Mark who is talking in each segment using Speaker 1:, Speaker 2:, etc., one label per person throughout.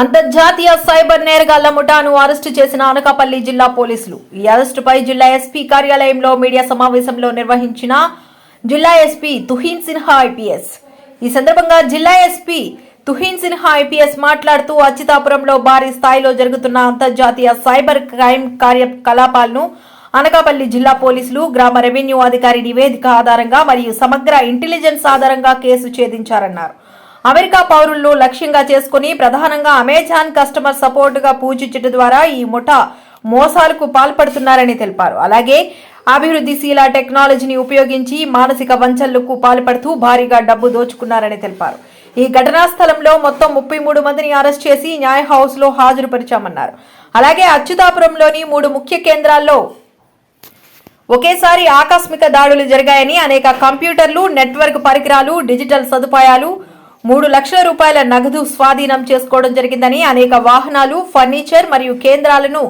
Speaker 1: అంతర్జాతీయ cyber నేరగాళ్ళ ముఠాను arrest చేసిన అనకాపల్లి జిల్లా పోలీసులు. ఈ అరెస్టుపై జిల్లా ఎస్పీ కార్యాలయంలో మీడియా సమావేశంలో నిర్వహించిన జిల్లా ఎస్పీ తుహీన్ సిన్హా ఐపీఎస్. ఈ సందర్భంగా జిల్లా ఎస్పీ తుహీన్ సిన్హా ఐపీఎస్ మాట్లాడుతూ అచ్యుతాపురంలో భారీ స్థాయిలో జరుగుతున్న అంతర్జాతీయ సైబర్ క్రైమ్ కార్యకలాపాలను అనకాపల్లి జిల్లా పోలీసులు గ్రామ రెవెన్యూ అధికారి నివేదిక ఆధారంగా మరియు సమగ్ర ఇంటెలిజెన్స్ ఆధారంగా కేసు ఛేదించారన్నారు. అమెరికా పౌరులను లక్ష్యంగా చేసుకుని ప్రధానంగా అమెజాన్ కస్టమర్ సపోర్ట్గా పూజించడం ద్వారా ఈ ముఠా మోసాలకు పాల్పడుతున్నారని తెలిపారు. అలాగే అభివృద్ధిశీల టెక్నాలజీని ఉపయోగించి మానసిక వంచనలకు పాల్పడుతూ భారీగా డబ్బు దోచుకున్నారని తెలిపారు. ఈ ఘటనా స్థలంలో మొత్తం ముప్పై మూడు మందిని అరెస్ట్ చేసి న్యాయ హౌస్లో హాజరుపరిచామన్నారు. అలాగే అచ్యుతాపురంలోని మూడు ముఖ్య కేంద్రాల్లో ఒకేసారి ఆకస్మిక దాడులు జరిగాయని అనేక కంప్యూటర్లు నెట్వర్క్ పరికరాలు డిజిటల్ సదుపాయాలు మూడు లక్షల రూపాయల నగదు స్వాధీనం చేసుకోవడం జరిగిందని అనేక వాహనాలు ఫర్నిచర్ మరియు కేంద్రాలను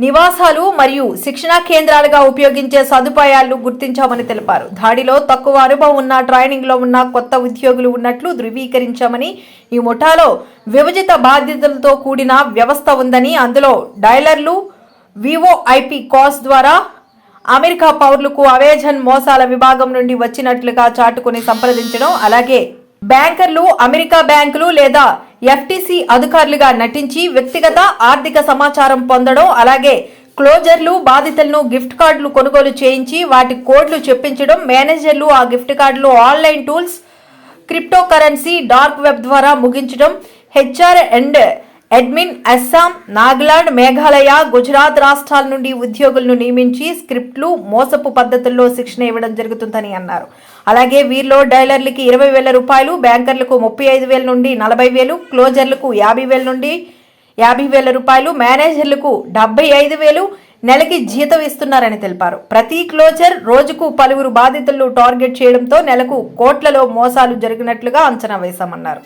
Speaker 1: నివాసాలు మరియు శిక్షణా కేంద్రాలుగా ఉపయోగించే సదుపాయాలు గుర్తించామని తెలిపారు. దాడిలో తక్కువ అనుభవం ఉన్న ట్రైనింగ్లో ఉన్న కొత్త ఉద్యోగులు ఉన్నట్లు ధృవీకరించామని ఈ ముఠాలో విభజిత బాధ్యతలతో కూడిన వ్యవస్థ ఉందని అందులో డైలర్లు వివోఐపి కాస్ ద్వారా అమెరికా పౌరులకు అవేజన్ మోసాల విభాగం నుండి వచ్చినట్లుగా చాటుకుని సంప్రదించడం అలాగే బ్యాంకర్లు అమెరికా బ్యాంకులు లేదా ఎఫ్టీసీ అధికారులుగా నటించి వ్యక్తిగత ఆర్థిక సమాచారం పొందడం అలాగే క్లోజర్లు బాధితులను గిఫ్ట్ కార్డులు కొనుగోలు చేయించి వాటి కోడ్లు చెప్పించడం మేనేజర్లు ఆ గిఫ్ట్ కార్డులు online tools crypto currency dark web ద్వారా ముగించడం HR and admin Assam Nagaland Meghalaya Gujarat రాష్ట్రాల నుండి ఉద్యోగులను నియమించి స్క్రిప్ట్లు మోసపు పద్ధతుల్లో శిక్షణ ఇవ్వడం జరుగుతుందని అన్నారు. అలాగే వీరిలో డైలర్లకి ఇరవై వేల రూపాయలు బ్యాంకర్లకు ముప్పై ఐదు వేల నుండి నలభై వేలు క్లోజర్లకు యాభై వేల నుండి యాభై వేల రూపాయలు మేనేజర్లకు డెబ్బై ఐదు వేలు నెలకి జీతం ఇస్తున్నారని తెలిపారు. ప్రతి క్లోజర్ రోజుకు పలువురు బాధితులను టార్గెట్ చేయడంతో నెలకు కోట్లలో మోసాలు జరిగినట్లుగా అంచనా వేశామన్నారు.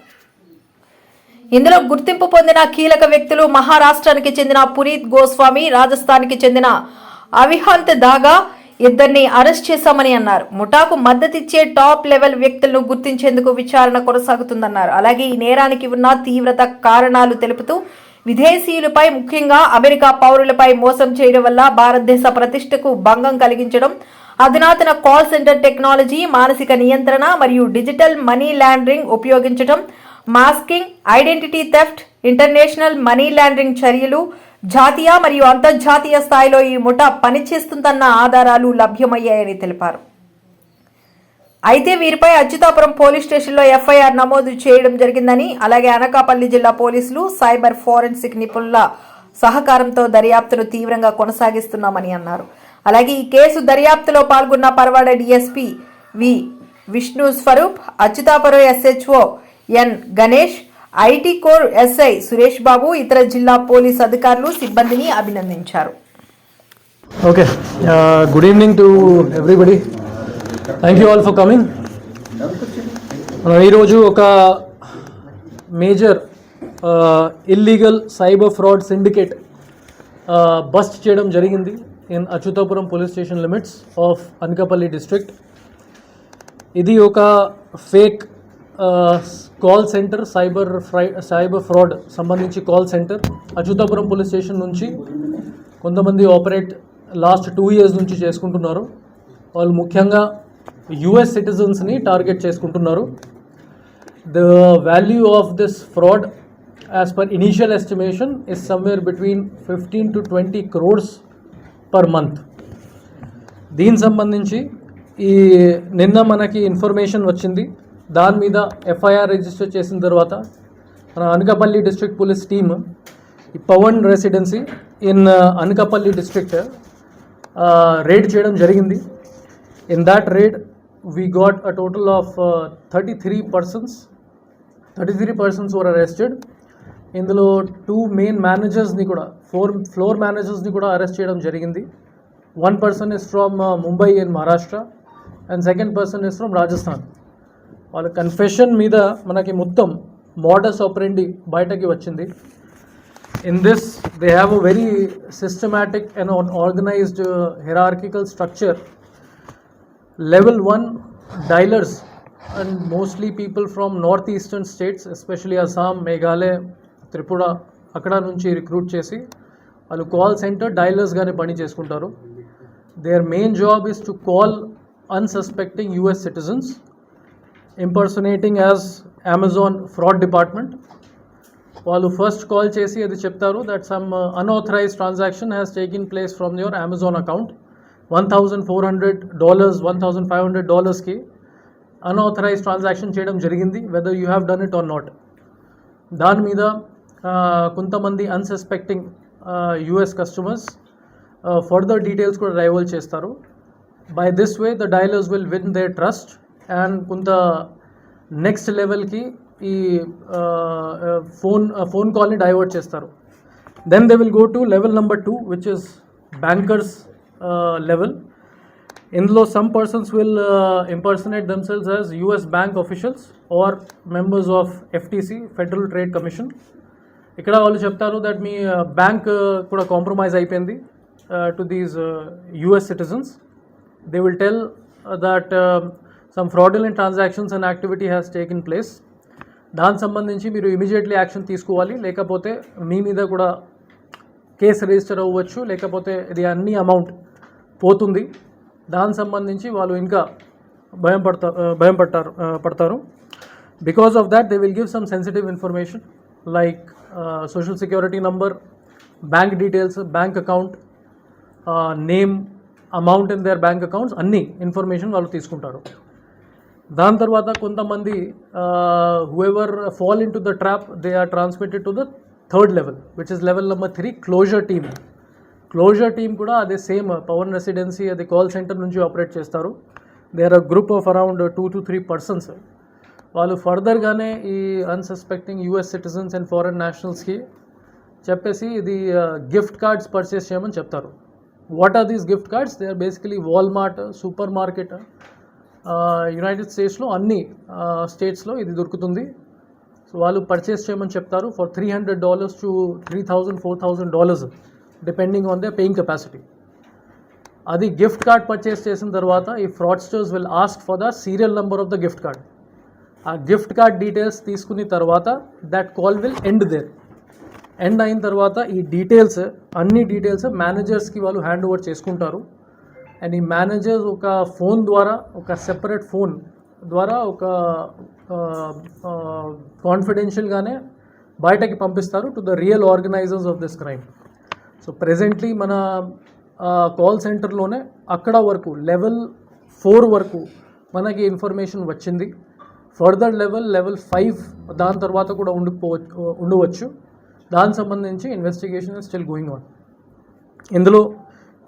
Speaker 1: ఇందులో గుర్తింపు పొందిన కీలక వ్యక్తులు మహారాష్ట్రానికి చెందిన పునీత్ గోస్వామి రాజస్థాన్కి చెందిన అవిహాంత్ దాగా ఇద్దరిని అరెస్ట్ చేశామని అన్నారు. ముఠాకు మద్దతిచ్చే టాప్ లెవెల్ వ్యక్తులను గుర్తించేందుకు విచారణ కొనసాగుతుందన్నారు. అలాగే ఈ నేరానికి ఉన్న తీవ్రత కారణాలు తెలుపుతూ విదేశీయులపై ముఖ్యంగా అమెరికా పౌరులపై మోసం చేయడం వల్ల భారతదేశ ప్రతిష్టకు భంగం కలిగించడం అధునాతన కాల్ సెంటర్ టెక్నాలజీ మానసిక నియంత్రణ మరియు డిజిటల్ మనీ లాండరింగ్ ఉపయోగించడం masking identity theft international money laundering చర్యలు జాతీయ మరియు అంతర్జాతీయ స్థాయిలో ఈ ముఠా పనిచేస్తుందన్న ఆధారాలు లభ్యమయ్యాయని తెలిపారు. అయితే వీరిపై అచ్యుతాపురం పోలీస్ స్టేషన్లో ఎఫ్ఐఆర్ నమోదు చేయడం జరిగిందని అలాగే అనకాపల్లి జిల్లా పోలీసులు సైబర్ ఫోరెన్సిక్ నిపుణుల సహకారంతో దర్యాప్తును తీవ్రంగా కొనసాగిస్తున్నామని అన్నారు. అలాగే ఈ కేసు దర్యాప్తులో పాల్గొన్న Paravada DSP V Vishnu Swaroop Achutapuram SHO N Ganesh IT core SI Suresh Babu ఇతర జిల్లా పోలీస్ అధికారులు సిబ్బందిని అభినందించారు.
Speaker 2: Okay. Good evening to everybody thank you all for coming మనం ఈరోజు ఒక major illegal cyber fraud syndicate bust చేయడం జరిగింది in Achutapuram police station limits of Anakapalli district ఇది ఒక fake call centre cyber fry cyber fraud సంబంధించి call centre Achutapuram police station నుంచి కొంతమంది ఆపరేట్ లాస్ట్ టూ ఇయర్స్ నుంచి చేసుకుంటున్నారు. వాళ్ళు ముఖ్యంగా యుఎస్ సిటిజన్స్ని టార్గెట్ చేసుకుంటున్నారు. The value of this fraud as per initial estimation is somewhere between fifteen to twenty crores per month. దీనికి సంబంధించి ఈ నిన్న మనకి ఇన్ఫర్మేషన్ వచ్చింది. దాని మీద ఎఫ్ఐఆర్ రిజిస్టర్ చేసిన తర్వాత మన అనకాపల్లి డిస్ట్రిక్ట్ పోలీస్ టీమ్ ఈ Pavan residency in Anakapalli district raid చేయడం జరిగింది. In that raid we got a total of thirty three persons thirty three persons were arrested ఇందులో టూ మెయిన్ మేనేజర్స్ని కూడా ఫోర్ ఫ్లోర్ మేనేజర్స్ని కూడా అరెస్ట్ చేయడం జరిగింది. One person is from Mumbai in Maharashtra and second person is from Rajasthan వాళ్ళ confession మీద మనకి మొత్తం మోడస్ ఆపరెండి బయటకి వచ్చింది. In this they have a very systematic and organised hierarchical structure level one dialers and mostly people from north eastern states especially Assam Meghalaya Tripura అక్కడ నుంచి recruit చేసి వాళ్ళు కాల్ సెంటర్ డైలర్స్గానే పని చేసుకుంటారు. Their main job is to call unsuspecting US citizens impersonating as Amazon fraud department వాళ్ళు first call చేసి అది చెప్తారు that some unauthorise transaction has taken place from your Amazon account one thousand four hundred dollars one thousand five hundred డాలర్స్కి unauthorise transaction చేయడం జరిగింది whether you have done it or not దాని మీద ఆ, కొంతమంది unsuspecting US customers further details కూడా reveal చేస్తారు. By this way the dialers will win their trust and కొంత next లెవెల్కి ఈ ఫోన్ ఫోన్ కాల్ని డైవర్ట్ చేస్తారు. Then they will go to level number two which is bankers level ఇందులో some persons will impersonate themselves as US bank officials or members of FTC federal trade commission ఇక్కడ వాళ్ళు చెప్తారు that మీ bank కూడా compromise అయిపోయింది to these US citizens they will tell that some fraudulent transactions and activity has taken place దానికి సంబంధించి మీరు immediately action తీసుకోవాలి. లేకపోతే మీ మీద కూడా కేసు రిజిస్టర్ అవ్వచ్చు. లేకపోతే ఇది అన్ని అమౌంట్ పోతుంది. దానికి సంబంధించి వాళ్ళు ఇంకా భయం పడతా భయం పడతారు పడతారు. Because of that they will give some sensitive information like social security number bank details bank account name amount in their bank accounts అన్ని ఇన్ఫర్మేషన్ వాళ్ళు తీసుకుంటారు. దాని తర్వాత కొంతమంది whoever fall into the trap they are transmitted to the third level which is level number three closer team closer team కూడా అదే same Pavan residency అది call centre నుంచి ఆపరేట్ చేస్తారు. They are a group of around two to three persons వాళ్ళు ఫర్దర్గానే ఈ unsuspecting US citizens and foreign నేషనల్స్కి చెప్పేసి ఇది గిఫ్ట్ కార్డ్స్ పర్చేస్ చేయమని చెప్తారు. What are these gift cards they are basically Walmart super market United స్టేట్స్లో అన్ని స్టేట్స్లో ఇది దొరుకుతుంది. సో వాళ్ళు పర్చేస్ చేయమని చెప్తారు. For three hundred dollars to three thousand four thousand dollars depending on the paying capacity అది గిఫ్ట్ కార్డ్ పర్చేస్ చేసిన తర్వాత ఈ fraudsters will ask for the serial number of the gift card ఆ gift card details తీసుకున్న తర్వాత that call will end there end అయిన తర్వాత ఈ డీటెయిల్స్ అన్ని డీటెయిల్స్ మేనేజర్స్కి వాళ్ళు హ్యాండ్ ఓవర్ చేసుకుంటారు. అండ్ ఈ మేనేజర్స్ ఒక ఫోన్ ద్వారా ఒక సెపరేట్ ఫోన్ ద్వారా ఒక కాన్ఫిడెన్షియల్గానే బయటకి పంపిస్తారు to the real organisers of this crime so presently మన కాల్ సెంటర్లోనే అక్కడ వరకు లెవెల్ ఫోర్ వరకు మనకి ఇన్ఫర్మేషన్ వచ్చింది. ఫర్దర్ లెవెల్ లెవెల్ ఫైవ్ దాని తర్వాత కూడా ఉండిపోవచ్చు ఉండవచ్చు. దానికి సంబంధించి ఇన్వెస్టిగేషన్ స్టిల్ గోయింగ్ ఆన్ ఇందులో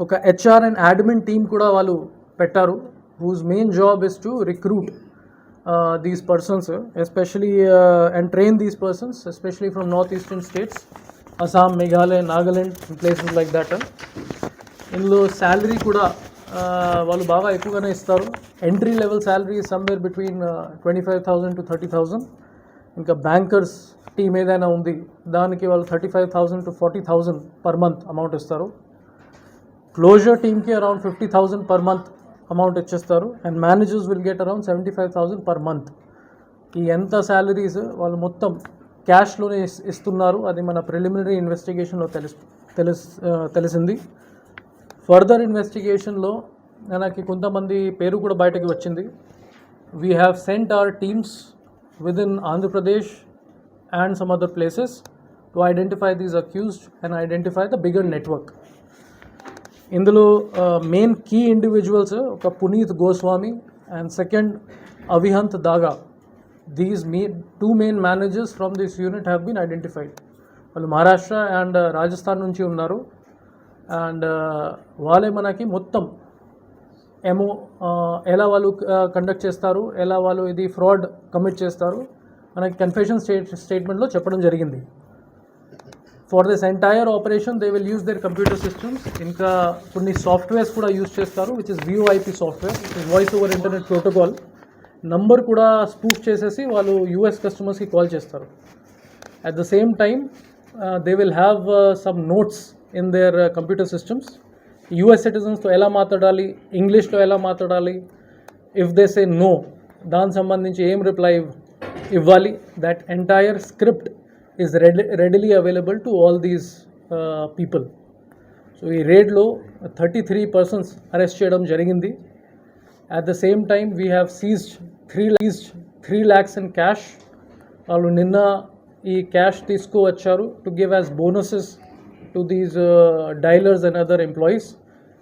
Speaker 2: ఒక హెచ్ఆర్ అండ్ అడ్మిన్ టీమ్ కూడా వాళ్ళు పెట్టారు. Whose main job is to recruit these persons especially and train these persons especially from north eastern states Assam Meghalaya Nagaland places like that ఇందులో salary కూడా వాళ్ళు బాగా ఎక్కువగానే ఇస్తారు. Entry level salary somewhere between twenty five thousand to thirty thousand ఇంకా bankers team ఏదైనా ఉంది దానికి వాళ్ళు thirty five thousand to forty thousand per month amount ఇస్తారు. క్లోజర్ టీమ్కి around fifty thousand per month amount ఇచ్చేస్తారు. And managers will get around seventy five thousand per month ఈ ఎంత శాలరీస్ వాళ్ళు మొత్తం క్యాష్లోనే ఇస్- ఇస్తున్నారు. అది మన ప్రిలిమినరీ ఇన్వెస్టిగేషన్లో తెలుసు తెలుసు తెలిసింది. ఫర్దర్ ఇన్వెస్టిగేషన్లో మనకి కొంతమంది పేరు కూడా బయటకు వచ్చింది. We have sent our teams with in Andhra Pradesh and some other places to identify these accused and identify the bigger network ఇందులో మెయిన్ కీ ఇండివిజువల్స్ ఒక Puneet Goswami and second Avihant Daga. These me two main managers from this unit have been identified వాళ్ళు Maharashtra and Rajasthan నుంచి ఉన్నారు. And వాళ్ళే మనకి మొత్తం ఏమో ఎలా వాళ్ళు కండక్ట్ చేస్తారు ఎలా వాళ్ళు ఇది ఫ్రాడ్ కమిట్ చేస్తారు మనకి కన్ఫెషన్ స్టేట్ స్టేట్మెంట్లో చెప్పడం జరిగింది. For this entire operation they will use their computer systems ఇంకా కొన్ని సాఫ్ట్వేర్స్ కూడా యూస్ చేస్తారు which is VOIP software which is voice over internet protocol number కూడా స్పూఫ్ చేసేసి వాళ్ళు యూఎస్ కస్టమర్స్కి కాల్ చేస్తారు at the same time they will have some notes in their computer systems US సిటిజన్స్తో ఎలా మాట్లాడాలి ఇంగ్లీష్లో ఎలా మాట్లాడాలి ఇఫ్ దే సే నో దానికి సంబంధించి ఏం రిప్లై ఇవ్వాలి? That entire script is red readily available to all these people so ఈ రేడ్లో థర్టీ త్రీ పర్సన్స్ అరెస్ట్ చేయడం జరిగింది. At the same time we have seized three seized three lakhs in cash వాళ్ళు నిన్న ఈ క్యాష్ తీసుకువచ్చారు to give as bonuses to these dialers and other employees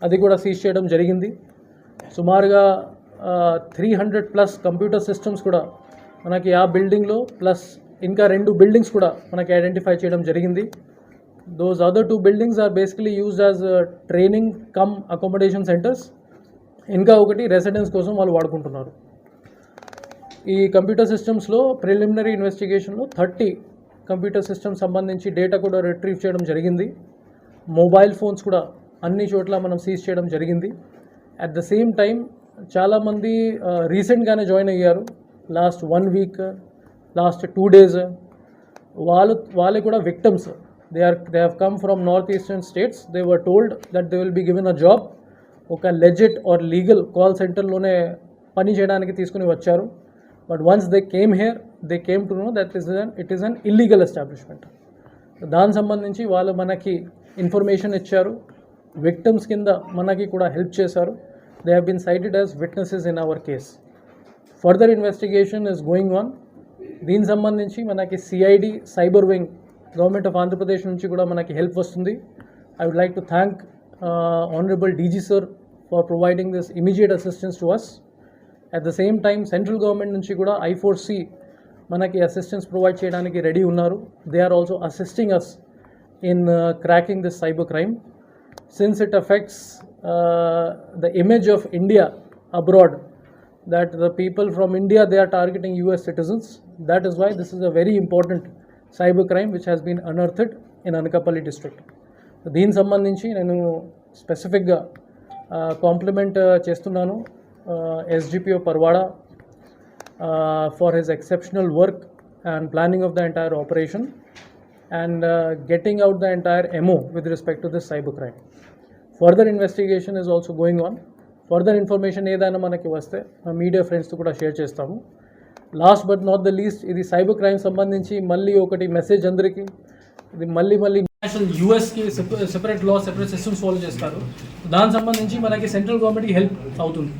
Speaker 2: అది కూడా సీజ్ చేయడం జరిగింది. సుమారుగా three hundred plus computer systems కూడా మనకి ఆ బిల్డింగ్లో ప్లస్ ఇంకా రెండు బిల్డింగ్స్ కూడా మనకి ఐడెంటిఫై చేయడం జరిగింది. Those other two buildings are basically used as training cum accommodation centres ఇంకా ఒకటి రెసిడెన్స్ కోసం వాళ్ళు వాడుకుంటున్నారు. ఈ కంప్యూటర్ సిస్టమ్స్లో ప్రిలిమినరీ ఇన్వెస్టిగేషన్లో థర్టీ కంప్యూటర్ సిస్టమ్ సంబంధించి డేటా కూడా రిట్రీవ్ చేయడం జరిగింది. మొబైల్ ఫోన్స్ కూడా అన్ని చోట్ల మనం సీజ్ చేయడం జరిగింది. అట్ ద సేమ్ టైం చాలామంది రీసెంట్గానే జాయిన్ అయ్యారు. Last one week last two days వాళ్ళు వాళ్ళే కూడా victims they are they have come from north eastern states they were told that they will be given a job ఒక legit or legal call సెంటర్లోనే పని చేయడానికి తీసుకుని వచ్చారు. But once they came here they came to know that is an it is an illegal establishment దాని సంబంధించి వాళ్ళు మనకి ఇన్ఫర్మేషన్ ఇచ్చారు. విక్టమ్స్ కింద మనకి కూడా హెల్ప్ చేశారు. They have been cited as witnesses in our case further investigation is going on దీనికి సంబంధించి మనకి CID cyber wing government of Andhra Pradesh నుంచి కూడా మనకి హెల్ప్ వస్తుంది. I would like to thank honourable DG sir for providing this immediate assistance to us at the same time central government నుంచి కూడా I four C మనకి assistance provide చేయడానికి ready ఉన్నారు. They are also assisting us in cracking this cyber crime since it affects the image of India abroad that the people from India they are targeting US citizens. That is why this is a very important cyber crime which has been unearthed in Anakapalli district. దీని సంబంధించి నేను స్పెసిఫిక్గా complement చేస్తున్నాను SDPO Parvada for his exceptional work and planning of the entire operation and uh, getting out the entire MO with respect to this cyber crime. Further investigation is also going on. Further information ఏదైనా మనకి వస్తే మా media ఫ్రెండ్స్తో కూడా share చేస్తాము. Last but not the least ఇది cyber crime సంబంధించి మళ్ళీ ఒకటి మెసేజ్ అందరికీ ఇది మళ్ళీ మళ్ళీ national యూఎస్కి separate law separate systems follow చేస్తారు. దానికి సంబంధించి మనకి సెంట్రల్ గవర్నమెంట్కి హెల్ప్ అవుతుంది.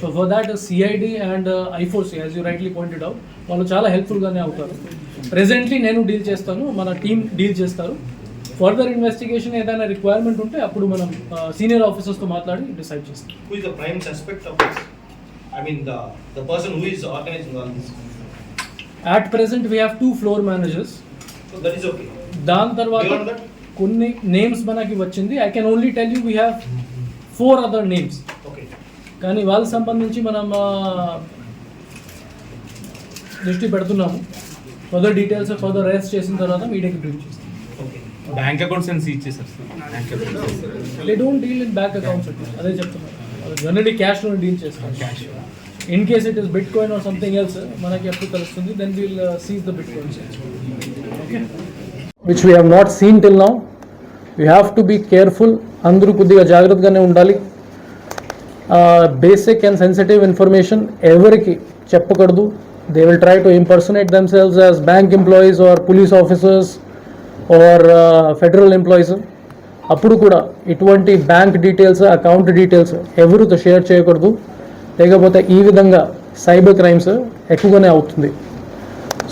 Speaker 2: So for that CID and I four C as you rightly pointed out వాళ్ళు చాలా హెల్ప్ఫుల్గానే అవుతారు. ప్రెసెంట్లీ నేను డీల్ చేస్తాను మన టీం డీల్ చేస్తారు. ఫర్దర్ ఇన్వెస్టిగేషన్ ఏదైనా రిక్వైర్మెంట్ ఉంటే అప్పుడు మనం సీనియర్ ఆఫీసర్స్తో మాట్లాడి డిసైడ్ చేస్తాం
Speaker 3: Who is the prime suspect of this? I mean, the, the person who is organizing all this.
Speaker 2: At present we have two floor managers
Speaker 3: So that is okay.
Speaker 2: దాని తర్వాత? కొన్ని names మనకి వచ్చింది I can only tell you we have four other names
Speaker 3: Okay.
Speaker 2: కానీ వాళ్ళకి సంబంధించి మనం దృష్టి పెడుతున్నాము ఫర్దర్ డీటెయిల్స్ ఫర్దర్ అరెస్ట్ చేసిన తర్వాత మీడియాకి బ్రీఫ్ చేస్తాం.
Speaker 4: బ్యాంక్ అకౌంట్స్ అని సీజ్ చేశారు sir?
Speaker 2: They don't deal in bank accounts అదే చెప్తున్నారు జనరలీ క్యాష్లో డీల్ చేస్తాం cash in case it is bitcoin or something else మనకి ఎప్పుడు తెలుస్తుంది then will seize the bitcoins okay which we have not seen till now we have to be careful అందరూ కొద్దిగా జాగ్రత్తగానే ఉండాలి. బేసిక్ అండ్ సెన్సిటివ్ ఇన్ఫర్మేషన్ ఎవరికి చెప్పకూడదు. They will try to impersonate themselves as bank employees or police officers or federal employees అప్పుడు కూడా ఇటువంటి bank details account details ఎవరితో షేర్ చేయకూడదు. లేకపోతే ఈ విధంగా సైబర్ క్రైమ్స్ ఎక్కువగానే అవుతుంది.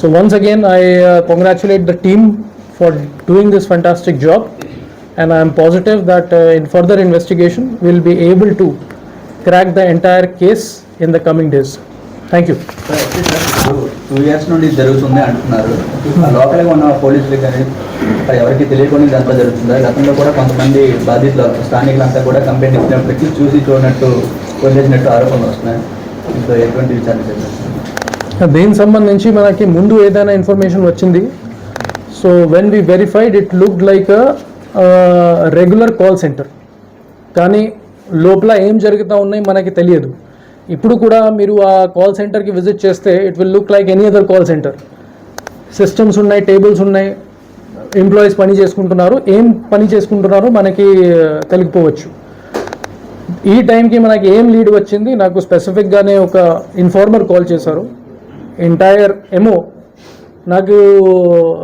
Speaker 2: So once again I congratulate the team for doing this fantastic job and I am positive that uh, in further investigation we'll be able to crack the entire case in the coming days. Thank you.
Speaker 5: Two years నుండి జరుగుతుంది అంటున్నారు. లోపలే ఉన్న పోలీసులు కానీ ఎవరికి తెలియకుండా ఇదంతా జరుగుతుంది? గతంలో కూడా కొంతమంది బాధితులు స్థానికులంతా కూడా కంప్లైంట్ ఇచ్చినప్పటికీ చూసి చూడనట్టు వదిలేసినట్టు ఆరోపణలు వస్తున్నాయి. ఇంట్లో ఎటువంటి విచారణ చేస్తారు
Speaker 2: దీనికి సంబంధించి మనకి ముందు ఏదైనా ఇన్ఫర్మేషన్ వచ్చింది. So when we verified it look like regular call centre కానీ లోపల ఏం జరుగుతూ ఉన్నాయి మనకి తెలియదు. ఇప్పుడు కూడా మీరు ఆ కాల్ సెంటర్కి విజిట్ చేస్తే it will look like any other call centre systems ఉన్నాయి టేబుల్స్ ఉన్నాయి ఎంప్లాయీస్ పని చేసుకుంటున్నారు. ఏం పని చేసుకుంటున్నారో మనకి uh, తెలిగిపోవచ్చు ఈ టైంకి మనకి ఏం లీడ్ వచ్చింది? నాకు స్పెసిఫిక్గానే ఒక ఇన్ఫార్మర్ కాల్ చేశారు. ఎంటైర్ ఎమో నాకు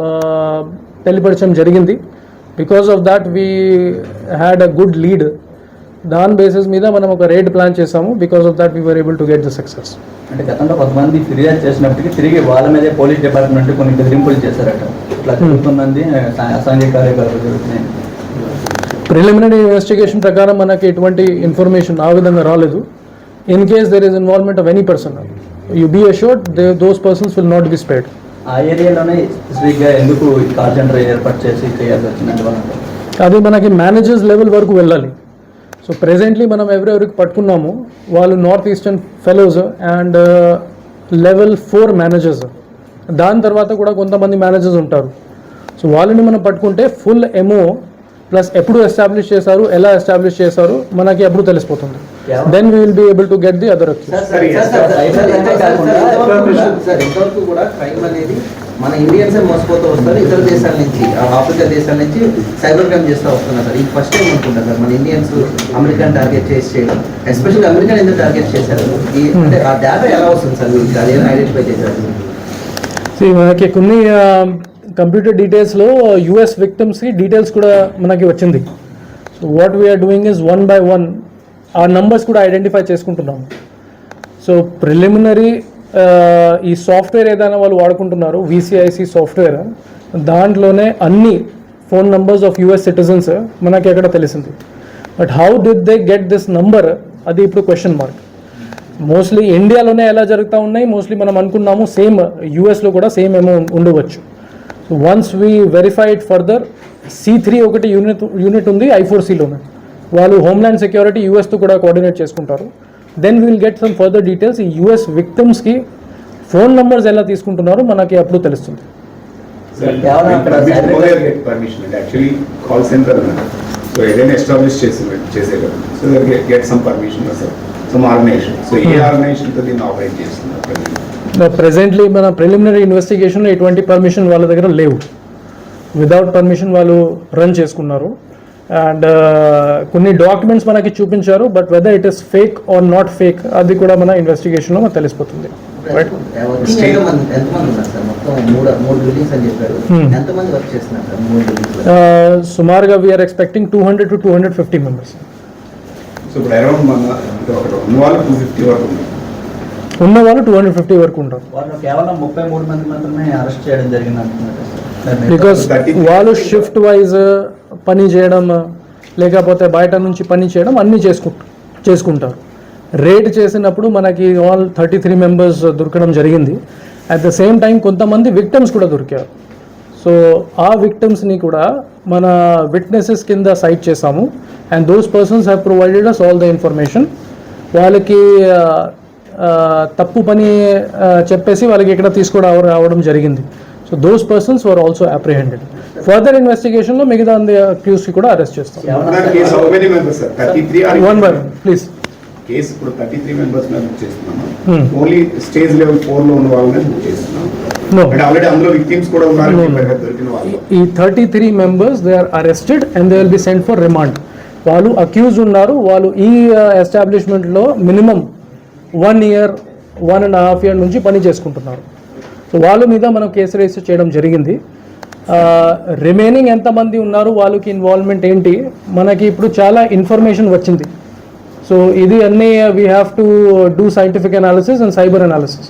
Speaker 2: uh, తెలియపరచడం జరిగింది. Because of that we had a good lead దాని బేసిస్ మీద మనం ఒక రేట్ ప్లాన్ చేసాము because of that we were able to get the success
Speaker 5: అంటే గతంలో కొంతమంది ఫిర్యాదు చేసినప్పటికీ తిరిగి వాళ్ళ మీదే పోలీస్ డిపార్ట్మెంట్ కొన్ని బెదిరింపులు చేశారట. ఇట్లా అసాంఘిక కార్యకలాపాలు జరుగుతున్నాయి.
Speaker 2: ప్రిలిమినరీ ఇన్వెస్టిగేషన్ ప్రకారం మనకి ఎటువంటి ఇన్ఫర్మేషన్ ఆ విధంగా రాలేదు. In case there is involvement of any person you be assured those persons will not be spared
Speaker 5: ఆ ఏరియాలోనే స్పెసిఫిక్గా ఎందుకు కాల్ సెంటర్ ఏర్పాటు చేసి చేయాల్సి వచ్చిందంటే వాళ్ళకి
Speaker 2: అది మనకి మేనేజర్స్ లెవెల్ వరకు వెళ్ళాలి. సో ప్రెజెంట్లీ మనం ఎవరెవరికి పట్టుకున్నాము వాళ్ళు north eastern fellows and level four managers దాని తర్వాత కూడా కొంతమంది మేనేజర్స్ ఉంటారు సో వాళ్ళని మనం పట్టుకుంటే ఫుల్ ఎంఓ ప్లస్ ఎప్పుడు ఎస్టాబ్లిష్ చేశారు ఎలా ఎస్టాబ్లిష్ చేశారు మనకి ఎప్పుడు తెలిసిపోతుంది then we will be able
Speaker 6: to get the other accuse మన ఇండియన్సే మోసపోతూ వస్తారు ఇతర దేశాల నుంచి ఆఫ్రికా దేశాల నుంచి సైబర్ క్రైమ్ చేస్తూ వస్తున్నారు సార్. ఈ ఫస్ట్ టైం అనుకుంటారు సార్ మన ఇండియన్స్ అమెరికన్ టార్గెట్ చేసి చేయడం. ఎస్పెషల్లీ అమెరికన్ ఎందుకు టార్గెట్ చేశారు? ఈ అంటే ఆ డేటా ఎలా వస్తుంది సార్ వీళ్ళకి అది ఏమైనా ఐడెంటిఫై చేశారు?
Speaker 2: మనకి కొన్ని కంప్యూటర్ డీటెయిల్స్లో యుఎస్ విక్టమ్స్కి డీటెయిల్స్ కూడా మనకి వచ్చింది. So what we are doing is one by one ఆ నంబర్స్ కూడా ఐడెంటిఫై చేసుకుంటున్నాము సో ప్రిలిమినరీ ఈ సాఫ్ట్వేర్ ఏదైనా వాళ్ళు వాడుకుంటున్నారు విసిఐసి సాఫ్ట్వేర్ దాంట్లోనే అన్ని phone numbers of US citizens మనకి ఎక్కడ తెలిసింది. But how did they get this number? అది ఇప్పుడు క్వశ్చన్ మార్క్. మోస్ట్లీ ఇండియాలోనే ఎలా జరుగుతూ ఉన్నాయి మోస్ట్లీ మనం అనుకున్నాము సేమ్ యూఎస్లో కూడా సేమ్ ఏమో ఉండవచ్చు. So once we verified further C three ఒకటి యూనిట్ యూనిట్ ఉంది ఐ ఫోర్ సిలోనే వాళ్ళు హోమ్ల్యాండ్ సెక్యూరిటీ యూఎస్తో కూడా కోఆర్డినేట్ చేసుకుంటారు. Then will get some further details ఈ యూఎస్ విక్టిమ్స్కి ఫోన్ నంబర్స్ ఎలా తీసుకుంటున్నారో మనకి అప్పుడు తెలుస్తుంది.
Speaker 5: కేవలం అక్కడ cyber-
Speaker 7: పర్మిషన్ అంటే యాక్చువల్లీ కాల్ సెంటర్ సో ఏదైనా ఎస్టాబ్లిష్ చేసి చేసే కదా. So get some permission sir some organisation so ఏ ఆర్గనైజేషన్తో దీన్ని ఆపరేట్ చేస్తున్నారు?
Speaker 2: ప్రెజెంట్లీ మన ప్రిలిమినరీ ఇన్వెస్టిగేషన్లో ఎటువంటి పర్మిషన్ వాళ్ళ దగ్గర లేవు. వితౌట్ పర్మిషన్ వాళ్ళు రన్ చేసుకున్నారు. అండ్ కొన్ని డాక్యుమెంట్స్ మనకి చూపించారు but whether it is fake or not fake అది కూడా మన ఇన్వెస్టిగేషన్లో మనకు తెలిసిపోతుంది. Hmm.
Speaker 6: ఎంతమంది వర్క్ చేస్తున్నారు సార్ మూడు బిల్డింగ్స్
Speaker 2: సుమారుగా we are expecting two hundred to two hundred fifty
Speaker 7: members so ఇప్పుడు అరౌండ్ మన అంటే ఒక ఉన్న వాళ్ళు టూ
Speaker 2: హండ్రెడ్ ఫిఫ్టీ వరకు ఉంటారు.
Speaker 5: వాళ్ళు కేవలం ముప్పై మూడు మంది మాత్రమే అరెస్ట్ చేయడం జరిగింది అంటున్నారు సార్. మీరు-
Speaker 2: బికాస్
Speaker 7: 33
Speaker 2: వాళ్ళు షిఫ్ట్ వైజ్ పని చేయడం లేకపోతే బయట నుంచి పని చేయడం అన్నీ చేసుకు చేసుకుంటారు. రేట్ చేసినప్పుడు మనకి ఆల్ థర్టీ త్రీ మెంబర్స్ దొరకడం జరిగింది. అట్ ద సేమ్ టైం కొంతమంది విక్టమ్స్ కూడా దొరికారు. సో ఆ విక్టమ్స్ని కూడా మన విట్నెసెస్ కింద సైట్ చేసాము and those persons have provided us all the information వాళ్ళకి తప్పు పని చెప్పేసి వాళ్ళకి ఇక్కడ తీసుకోవడం రావడం జరిగింది. So those persons were also apprehended further ఇన్వెస్టిగేషన్లో మిగతా అక్యూస్కి కూడా అరెస్ట్ చేస్తాం. వన్ బై ప్లీజ్
Speaker 7: కేసు ఇప్పుడు థర్టీ త్రీ మెంబర్స్ బుక్ చేస్తున్నాము. ఓన్లీ స్టేజ్ లెవెల్ ఫోర్లో ఉన్న వాళ్ళనే బుక్ చేస్తున్నాం ఆల్రెడీ అందులో విక్టిమ్స్ కూడా వాళ్ళు.
Speaker 2: ఈ thirty three members they are arrested and they will be send for remand వాళ్ళు అక్యూజ్ ఉన్నారు వాళ్ళు ఈ ఎస్టాబ్లిష్మెంట్లో minimum one year one and half year నుంచి పని చేసుకుంటున్నారు. సో వాళ్ళ మీద మనం కేసు రిజిస్టర్ చేయడం జరిగింది. రిమైనింగ్ ఎంతమంది ఉన్నారు వాళ్ళకి ఇన్వాల్వ్మెంట్ ఏంటి? మనకి ఇప్పుడు చాలా ఇన్ఫర్మేషన్ వచ్చింది. సో ఇది అన్నీ we have to do scientific analysis and cyber analysis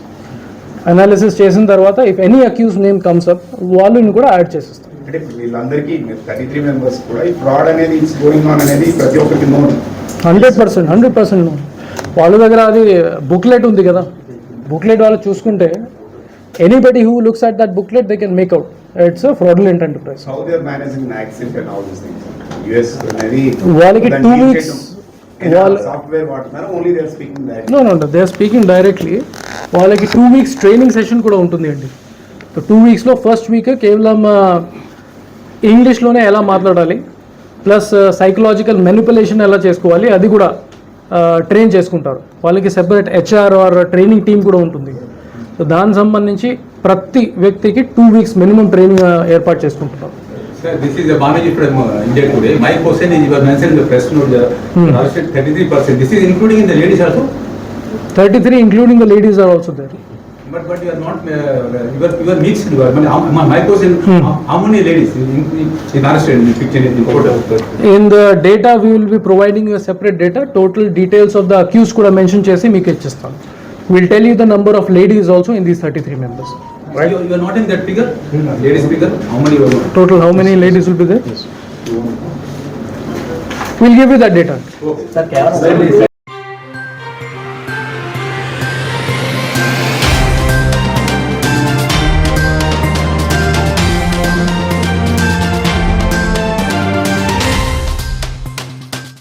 Speaker 2: analysis చేసిన తర్వాత if any accuse name comes up వాళ్ళని కూడా యాడ్ చేసేస్తాం.
Speaker 7: అంటే ఇప్పుడు వీళ్ళందరికీ థర్టీ త్రీ మెంబర్స్ కూడా ఈ ఫ్రాడ్ అనేది ఇట్స్ గోయింగ్ ఆన్ అనేది ప్రతి ఒక్కరికి known
Speaker 2: hundred percent hundred percent వాళ్ళ దగ్గర అది బుక్లెట్ ఉంది కదా. బుక్లెట్ వాళ్ళు చూసుకుంటే anybody who
Speaker 7: looks at or managing accent and all this things US అనేది
Speaker 2: వాళ్ళకి two weeks వాళ్ళ-
Speaker 7: సాఫ్ట్వేర్ వాడుతున్నారు only they are speaking that
Speaker 2: no no they are speaking directly వాళ్ళకి టూ వీక్స్ ట్రైనింగ్ సెషన్ కూడా ఉంటుంది అండి. టూ వీక్స్లో ఫస్ట్ వీక్ కేవలం ఇంగ్లీష్లోనే ఎలా మాట్లాడాలి? ప్లస్ సైకలాజికల్ మెనిపులేషన్ ఎలా చేసుకోవాలి? అది కూడా ట్రైన్ చేసుకుంటారు. వాళ్ళకి separate HR or training team కూడా ఉంటుంది. సో దానికి సంబంధించి ప్రతి వ్యక్తికి టూ వీక్స్ మినిమం ట్రైనింగ్ ఏర్పాటు
Speaker 8: చేసుకుంటున్నాం. Thirty three including ladies in
Speaker 2: data we providing separate data total details of the కూడా మెన్షన్ చేసి మీకు ఇచ్చేస్తాను We'll tell you the number of ladies also in these 33 members. Right?
Speaker 8: You, you are not in that figure? No, Ladies figure? How many were Total,
Speaker 2: how many ladies will be there? Yes. We'll give you that data.
Speaker 5: Okay. Sir,